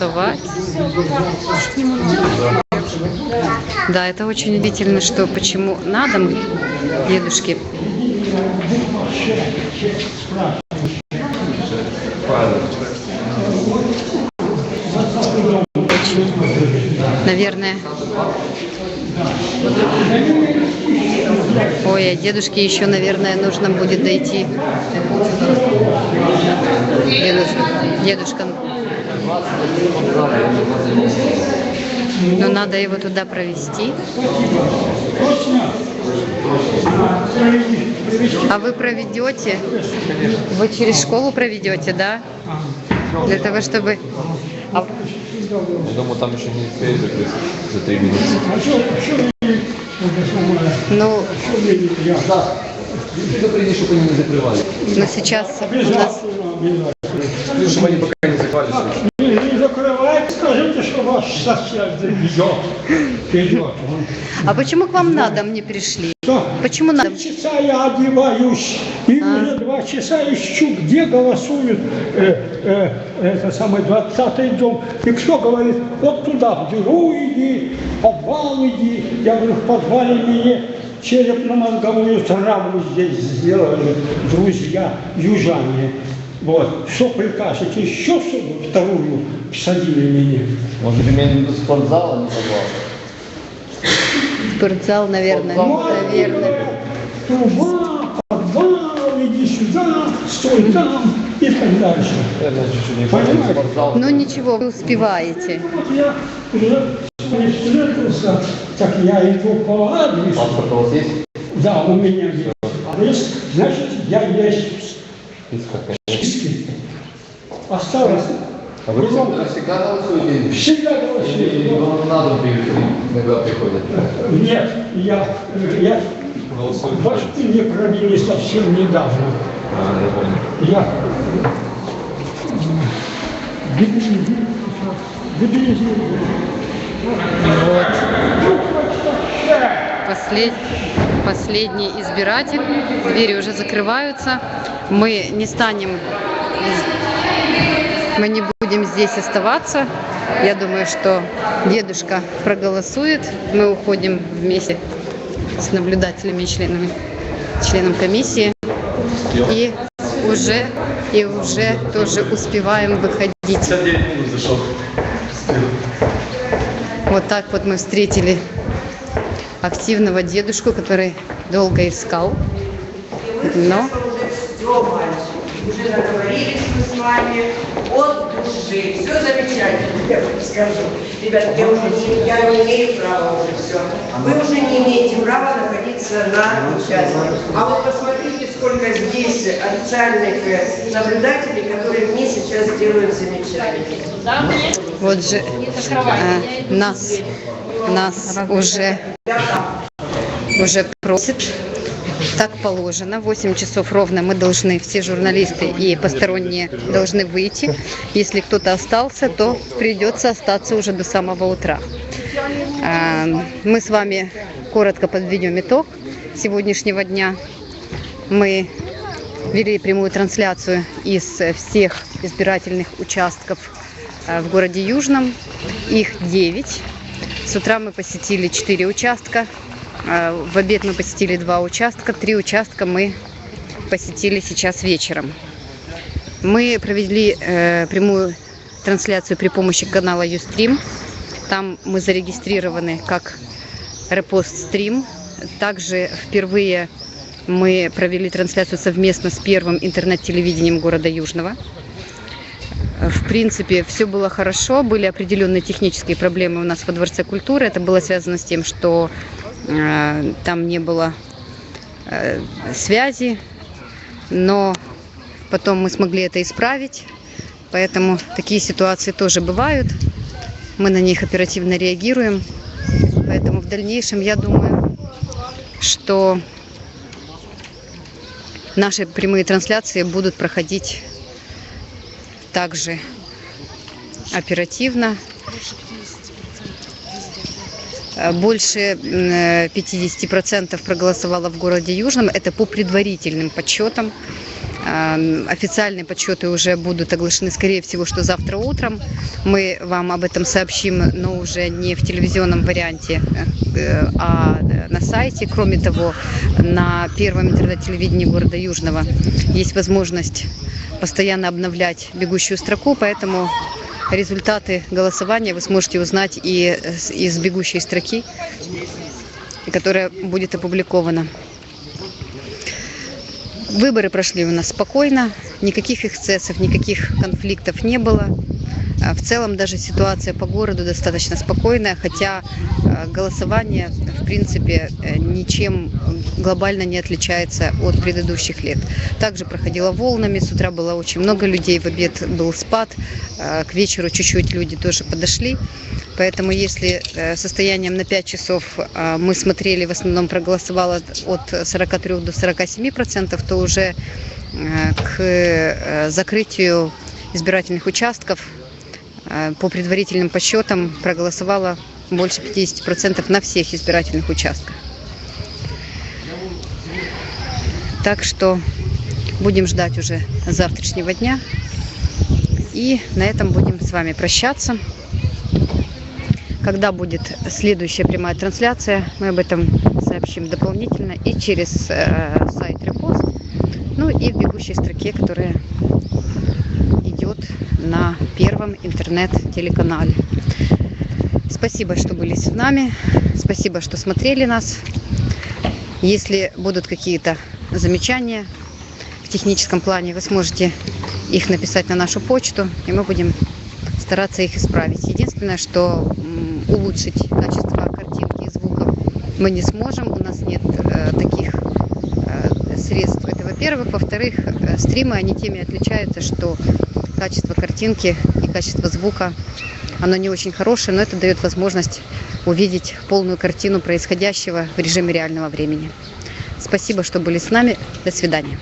проголосовать. Да, это очень удивительно, что почему на дом дедушки наверное. Ой, а дедушке еще, наверное, нужно будет дойти. Дедушка, дедушка. Но надо его туда провести. А вы проведете? Вы через школу проведете, да? Для того, чтобы... А Я думаю, там еще не закрыться за три минуты. Ну, Ты приди, чтобы они не закрывали. но сейчас у нас... Ну, чтобы они пока не закрывались. Сосед идет. Идет. А почему к вам на дом не пришли? Что? Почему на дом? Часа я одеваюсь, и уже два часа ищу, где голосуют э, э, это самый 20-й дом. И кто говорит, вот туда, в дыру иди, в подвал иди. Я говорю, в подвале мне черепно-мозговую травму здесь сделали друзья южане. Вот, что прикажете, еще чтобы вторую посадили меня? Может, имеет в виду спортзал, а не подвал? Спортзал, наверное. Наверное. Труба, подвал, иди сюда, стой там и так дальше. Наверное, чуть-чуть не понял. Понимаете? Спортзал. Ну ничего, вы успеваете. Вот я уже не встретился, так я иду по адресу. Паспорт у вас есть? Да, у меня есть адрес, значит, я есть Список. Осталось. А вы всегда голосуете? всегда Или голосую. вам на дом приходит, иногда приходят? Нет, я, я в Башкирии провели совсем недавно. А, я понял. Я. Послед... Последний избиратель. Двери уже закрываются. Мы не станем... Мы не будем здесь оставаться. Я думаю, что дедушка проголосует. Мы уходим вместе с наблюдателями членами, членом комиссии. И уже, и уже тоже успеваем выходить. 59 минут зашел. Вот так вот мы встретили активного дедушку, который долго искал. Но уже договорились мы с вами от души. Все замечательно, я вам скажу. Ребята, я уже не, я не имею права уже все. Вы уже не имеете права находиться на участке. А вот посмотрите, сколько здесь официальных э, наблюдателей, которые мне сейчас делают замечания. вот же э, нас, нас уже, уже просит. Так положено. 8 часов ровно мы должны, все журналисты и посторонние должны выйти. Если кто-то остался, то придется остаться уже до самого утра. А, Мы с вами коротко подведем итог сегодняшнего дня. Мы вели прямую трансляцию из всех избирательных участков э, в городе Южном. Их 9. С утра мы посетили 4 участка. Э, В обед мы посетили 2 участка. 3 участка мы посетили сейчас вечером. Мы провели э, прямую трансляцию при помощи канала Юстрим. Там мы зарегистрированы как репост-стрим. Также впервые мы провели трансляцию совместно с первым интернет-телевидением города Южного. В принципе, все было хорошо. Были определенные технические проблемы у нас во Дворце культуры. Это было связано с тем, что там не было э, связи. Но потом мы смогли это исправить. Поэтому такие ситуации тоже бывают. Мы на них оперативно реагируем. Поэтому в дальнейшем я думаю, что наши прямые трансляции будут проходить также оперативно. Э, Больше м, э, 50% проголосовало в городе Южном. Это по предварительным подсчетам. Эм, Официальные подсчеты уже будут оглашены, скорее всего, что завтра утром. Мы вам об этом сообщим, но уже не в телевизионном варианте, э, а на сайте. Кроме того, на первом интернет-телевидении города Южного есть возможность постоянно обновлять бегущую строку, поэтому результаты голосования вы сможете узнать и с- из бегущей строки, которая будет опубликована. Выборы прошли у нас спокойно, никаких эксцессов, никаких конфликтов не было. А В целом даже ситуация по городу достаточно спокойная, хотя э, голосование, в принципе, э, ничем глобально не отличается от предыдущих лет. Также проходило волнами, с утра было очень много людей, в обед был спад, э, к вечеру чуть-чуть люди тоже подошли. Поэтому если состоянием на 5 часов мы смотрели, в основном проголосовало от 43 до 47 процентов, то уже к закрытию избирательных участков по предварительным подсчетам проголосовало больше 50 процентов на всех избирательных участках. Так что будем ждать уже завтрашнего дня. И на этом будем с вами прощаться. Когда будет следующая прямая трансляция, мы об этом сообщим дополнительно и через э, сайт Репост, ну и в бегущей строке, которая идет на первом интернет-телеканале. Спасибо, что были с нами. Спасибо, что смотрели нас. Если будут какие-то замечания в техническом плане, вы сможете их написать на нашу почту, и мы будем стараться их исправить. Единственное, что улучшить качество картинки и звука мы не сможем. У нас нет э, таких э, средств. Это во-первых. Во-вторых, э, стримы, они теми отличаются, что качество картинки и качество звука, оно не очень хорошее, но это дает возможность увидеть полную картину происходящего в режиме реального времени. Спасибо, что были с нами. До свидания.